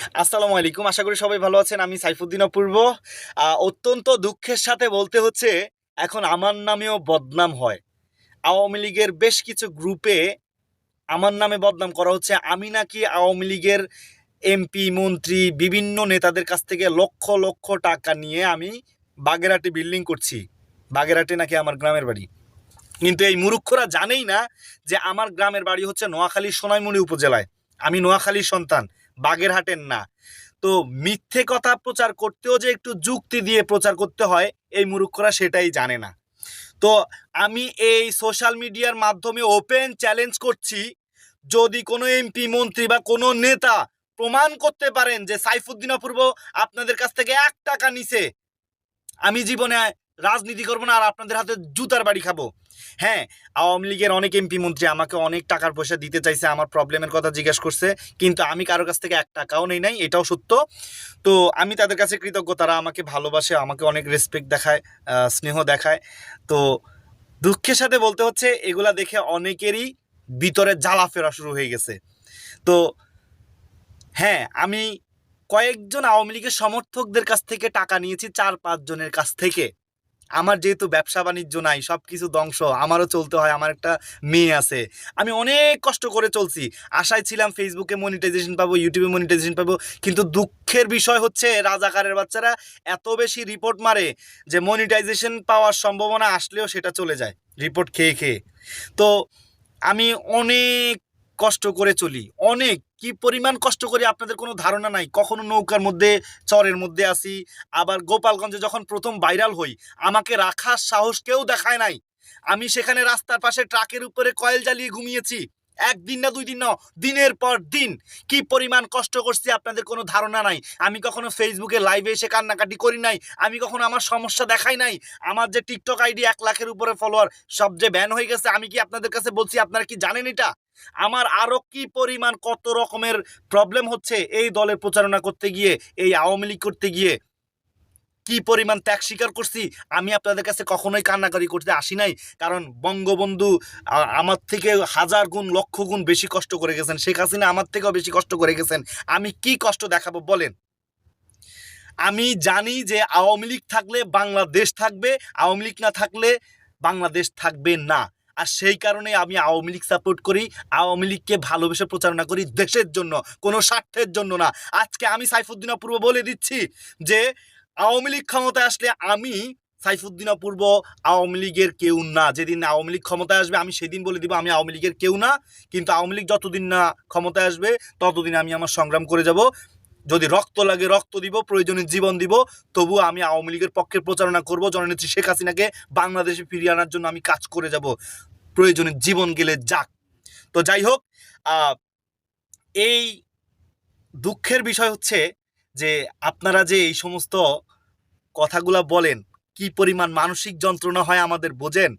আসসালামু আলাইকুম। আশা করি সবাই ভালো আছেন। আমি সাইফুদ্দিন অপূর্ব। অত্যন্ত দুঃখের সাথে বলতে হচ্ছে, এখন আমার নামেও বদনাম হয়। আওয়ামী লীগের বেশ কিছু গ্রুপে আমার নামে বদনাম করা হচ্ছে। আমি নাকি আওয়ামী লীগের এমপি, মন্ত্রী, বিভিন্ন নেতাদের কাছ থেকে লক্ষ লক্ষ টাকা নিয়ে আমি বাগেরহাটে বিল্ডিং করছি। বাগেরহাটে নাকি আমার গ্রামের বাড়ি। কিন্তু এই মুরুক্ষরা জানেই না যে আমার গ্রামের বাড়ি হচ্ছে নোয়াখালী সোনাইমুড়ি উপজেলায়। আমি নোয়াখালীর সন্তান। বাগেরহাটের না। তো মিথ্যে কথা প্রচার করতেও যে একটু যুক্তি দিয়ে প্রচার করতে হয়, এই মুরুক্ষরা সেটাই জানে না। তো আমি এই সোশ্যাল মিডিয়ার মাধ্যমে ওপেন চ্যালেঞ্জ করছি, যদি কোনো এমপি, মন্ত্রী বা কোনো নেতা প্রমাণ করতে পারেন যে সাইফুদ্দিন অপূর্ব আপনাদের কাছ থেকে এক টাকা নিছে, আমি জীবনে রাজনীতি করব না আর আপনাদের হাতে জুতার বাড়ি খাব। হ্যাঁ আওয়ামী লীগের অনেক এমপি মন্ত্রী আমাকে অনেক টাকার পয়সা দিতে চাইছে, আমার প্রবলেমের কথা জিজ্ঞেস করছে, কিন্তু আমি কারোর কাছ থেকে এক টাকাও নেই নাই, এটাও সত্য। তো আমি তাদের কাছে কৃতজ্ঞ, তারা আমাকে ভালোবাসে, আমাকে অনেক রেসপেক্ট দেখায় স্নেহ দেখায়। তো দুঃখের সাথে বলতে হচ্ছে, এগুলা দেখে অনেকেরই ভিতরে জ্বালা ফেরা শুরু হয়ে গেছে। তো হ্যাঁ আমি কয়েকজন আওয়ামী লীগের সমর্থকদের কাছ থেকে টাকা নিয়েছি, চার পাঁচ জনের কাছ থেকে। আমার যেহেতু ব্যবসা বাণিজ্য নাই সব কিছু ধ্বংস, আমারও চলতে হয়, আমার একটা মেয়ে আছে। আমি অনেক কষ্ট করে চলছি। আশায় ছিলাম ফেসবুকে মনিটাইজেশন পাবো ইউটিউবে মনিটাইজেশন পাবো, কিন্তু দুঃখের বিষয় হচ্ছে রাজাকারের বাচ্চারা এত বেশি রিপোর্ট মারে যে মনিটাইজেশন পাওয়ার সম্ভাবনা আসলেও সেটা চলে যায় রিপোর্ট খেয়ে খেয়ে। তো আমি অনেক কষ্ট করে চলি, অনেক। কি পরিমাণ কষ্ট করি আপনাদের কোনো ধারণা নাই? কখনো নৌকার মধ্যে, চরের মধ্যে আসি আবার গোপালগঞ্জে যখন প্রথম ভাইরাল হই, আমাকে রাখার সাহস কেউ দেখায় নাই। আমি সেখানে রাস্তার পাশে ট্রাকের উপরে কয়েল জ্বালিয়ে ঘুমিয়েছি। একদিন না দুই দিন না, দিনের পর দিন। কি পরিমাণ কষ্ট করছি আপনাদের কোনো ধারণা নাই। আমি কখনো ফেসবুকে লাইভে এসে কান্নাকাটি করি নাই। আমি কখনো আমার সমস্যা দেখাই নাই। আমার যে টিকটক আইডি এক লাখের উপরে ফলোয়ার সব যে ব্যান হয়ে গেছে, আমি কি আপনাদের কাছে বলছি? আপনারা কি জানেন এটা? আমার আরও কি পরিমাণ কত রকমের প্রবলেম হচ্ছে এই দলের প্রচারণা করতে গিয়ে, এই আওয়ামী লীগ করতে গিয়ে? কি পরিমাণ ত্যাগ স্বীকার করছি, আমি আপনাদের কাছে কখনোই কান্নাকারি করতে আসি নাই। কারণ বঙ্গবন্ধু আমার থেকে হাজার গুণ, লক্ষ গুণ বেশি কষ্ট করে গেছেন। শেখ হাসিনা আমার থেকেও বেশি কষ্ট করে গেছেন। আমি কি কষ্ট দেখাবো বলেন? আমি জানি যে আওয়ামী লীগ থাকলে বাংলাদেশ থাকবে, আওয়ামী লীগ না থাকলে বাংলাদেশ থাকবে না। আর সেই কারণে আমি আওয়ামী লীগ সাপোর্ট করি, আওয়ামী লীগকে ভালোবেসে প্রচারণা করি দেশের জন্য, কোনো স্বার্থের জন্য না। আজকে আমি সাইফুদ্দিন অপূর্ব বলে দিচ্ছি যে আওয়ামী লীগ ক্ষমতায় আসলে আমি সাইফুদ্দিন অপূর্ব, আওয়ামী লীগের কেউ না। যেদিন আওয়ামী লীগ ক্ষমতায় আসবে, আমি সেদিন বলে দিব আমি আওয়ামী লীগের কেউ না। কিন্তু আওয়ামী লীগ যতদিন না ক্ষমতায় আসবে, ততদিন আমি আমার সংগ্রাম করে যাব। যদি রক্ত লাগে, রক্ত দিব, প্রয়োজনে জীবন দিব, তবু আমি আওয়ামী লীগের পক্ষে প্রচারণা করব। জননেত্রী শেখ হাসিনাকে বাংলাদেশে ফিরিয়ে আনার জন্য আমি কাজ করে যাব। প্রয়োজনে জীবন গেলে যাক। তো যাই হোক এই দুঃখের বিষয় হচ্ছে যে আপনারা যে এই সমস্ত কথাগুলা বলেন, কি পরিমাণ মানসিক যন্ত্রণা হয় আমাদের বোঝেন?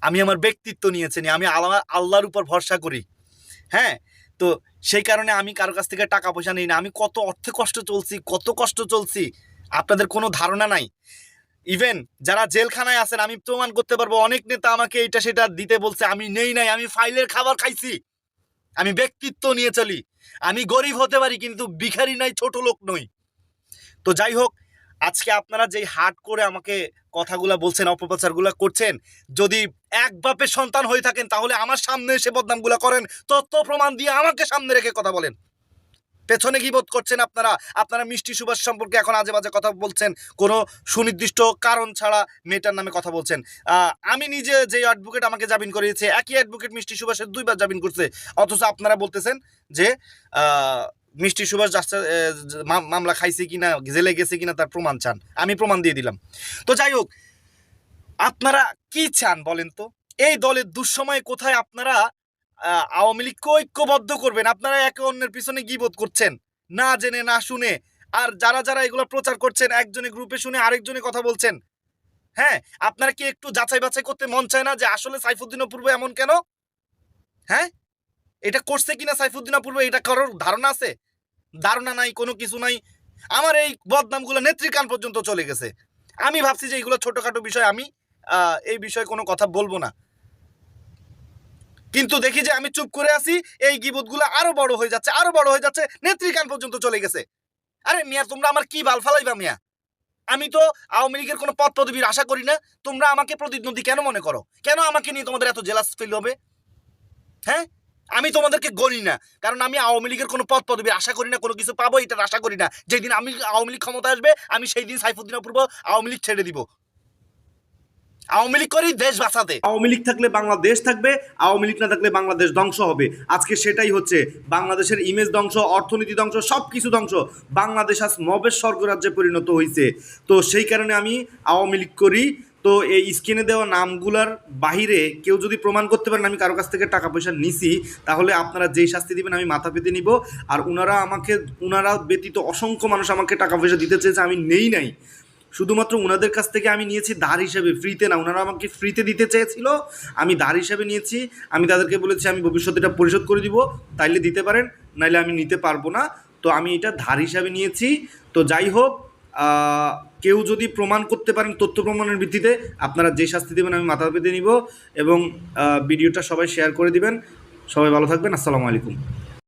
আমি আমার ব্যক্তিত্ব নিয়েছি আমি আল্লাহ, আল্লাহর উপর ভরসা করি। হ্যাঁ? তো সেই কারণে আমি কারও কাছ থেকে টাকা পয়সা নিই না, আমি কত অর্থে কষ্ট চলছি, কত কষ্ট চলছি, আপনাদের কোনো ধারণা নাই। ইভেন যারা জেলখানায় আছেন, আমি প্রমাণ করতে পারব, অনেক নেতা আমাকে এটা সেটা দিতে বলছে, আমি নেই নাই, আমি ফাইলের খাবার খাইছি। আমি ব্যক্তিত্ব নিয়ে চলি। আমি গরিব হতে পারি, কিন্তু ভিখারি নাই, ছোট লোক নই। তো যাই হোক আজকে আপনারা যেই হাট করে আমাকে কথাগুলা বলছেন, অপপ্রচারগুলা করছেন, যদি এক বাপের সন্তান হয়ে থাকেন, তাহলে আমার সামনে এসে বদনামগুলা করেন তথ্য প্রমাণ দিয়ে আমাকে সামনে রেখে কথা বলেন। পেছনে কি বোধ করছেন আপনারা? আপনারা মিষ্টি সুভাষ সম্পর্কে এখন আজে বাজে কথা বলছেন, কোনো সুনির্দিষ্ট কারণ ছাড়া মেয়েটার নামে কথা বলছেন। আমি নিজে যে অ্যাডভোকেট আমাকে জামিন করিয়েছে, একই অ্যাডভোকেট মিষ্টি সুভাষের দুইবার জামিন করছে, অথচ আপনারা বলতেছেন যে মিষ্টি সুভাষ মামলা খাইছে কিনা, জেলে গেছে কিনা তার প্রমাণ চান। আমি প্রমাণ দিয়ে দিলাম। তো যাই হোক, আপনারা কি চান বলেন তো? এই দলের দুঃসময়ে কোথায় আপনারা আওয়ামী লীগকে ঐক্যবদ্ধ করবেন? আপনারা একে অন্যের পিছনে গিবোধ করছেন? না জেনে, না শুনে। আর যারা যারা এগুলো প্রচার করছেন, একজনে গ্রুপে শুনে আরেকজনে কথা বলছেন হ্যাঁ আপনারা কি একটু যাচাই বাছাই করতে মন চায় না যে আসলে সাইফুদ্দিন অপূর্ব এমন কেন? হ্যাঁ? এটা করছে কিনা সাইফুদ্দিন অপূর্ব? এটা কারোর ধারণা আছে? ধারণা নাই, কোনো কিছু নাই। আমার এই বদনামগুলো নেত্রীকান পর্যন্ত চলে গেছে। আমি ভাবছি যে এগুলো ছোটোখাটো বিষয়, আমি এই বিষয়ে কোনো কথা বলব না। কিন্তু দেখি যে আমি চুপ করে আছি, এই গিবতগুলো আরও বড় হয়ে যাচ্ছে, আরও বড় হয়ে যাচ্ছে, নেত্রীকান পর্যন্ত চলে গেছে। আরে মিয়া, তোমরা আমার কি বাল ফালাইবা মিয়া? আমি তো আওয়ামী লীগের কোনো পদ পদবীর আশা করি না। তোমরা আমাকে প্রতিদ্বন্দ্বী কেন মনে করো? কেন আমাকে নিয়ে তোমাদের এত জেলাস ফিল হবে? হ্যাঁ? আমি তোমাদেরকে গণি না। কারণ আমি আওয়ামী লীগের কোনো পদ পদবী আশা করি না, কোনো কিছু পাবো, এটার আশা করি না। যেদিন আমি আওয়ামী লীগ ক্ষমতা আসবে, আমি সেই দিন সাইফুদ্দিন অপূর্ব আওয়ামী লীগ ছেড়ে দিব। আওয়ামী লীগ করি দেশ বাঁচাতে। আওয়ামী লীগ থাকলে বাংলাদেশ থাকবে, আওয়ামী লীগ না থাকলে বাংলাদেশ ধ্বংস হবে। আজকে সেটাই হচ্ছে, বাংলাদেশের ইমেজ ধ্বংস, অর্থনীতি ধ্বংস সব কিছু ধ্বংস। বাংলাদেশ আজ মবের স্বর্গরাজ্যে পরিণত হয়েছে তো সেই কারণে আমি আওয়ামী লীগ করি তো এই স্ক্রিনে দেওয়া নামগুলার বাহিরে কেউ যদি প্রমাণ করতে পারেন আমি কারও কাছ থেকে টাকা পয়সা নিছি, তাহলে আপনারা যেই শাস্তি দিবেন আমি মাথা পেতে নিব। আর ওনারা আমাকে ওনারা ব্যতীত অসংখ্য মানুষ আমাকে টাকা পয়সা দিতে চেয়েছে, আমি নেই নাই। শুধুমাত্র ওনাদের কাছ থেকে আমি নিয়েছি ধার হিসেবে, ফ্রিতে না ওনারা আমাকে ফ্রিতে দিতে চেয়েছিল, আমি ধার হিসেবে নিয়েছি, আমি তাদেরকে বলেছি আমি ভবিষ্যতে এটা পরিশোধ করে দিব, তাইলে দিতে পারেন, নাইলে আমি নিতে পারব না। তো আমি এটা ধার হিসাবে নিয়েছি। তো যাই হোক কেউ যদি প্রমাণ করতে পারেন তথ্য প্রমাণের ভিত্তিতে, আপনারা যে শাস্তি দেবেন আমি মাথা পেতে নিব এবং ভিডিওটা সবাই শেয়ার করে দিবেন। সবাই ভালো থাকবেন, আসসালামু আলাইকুম।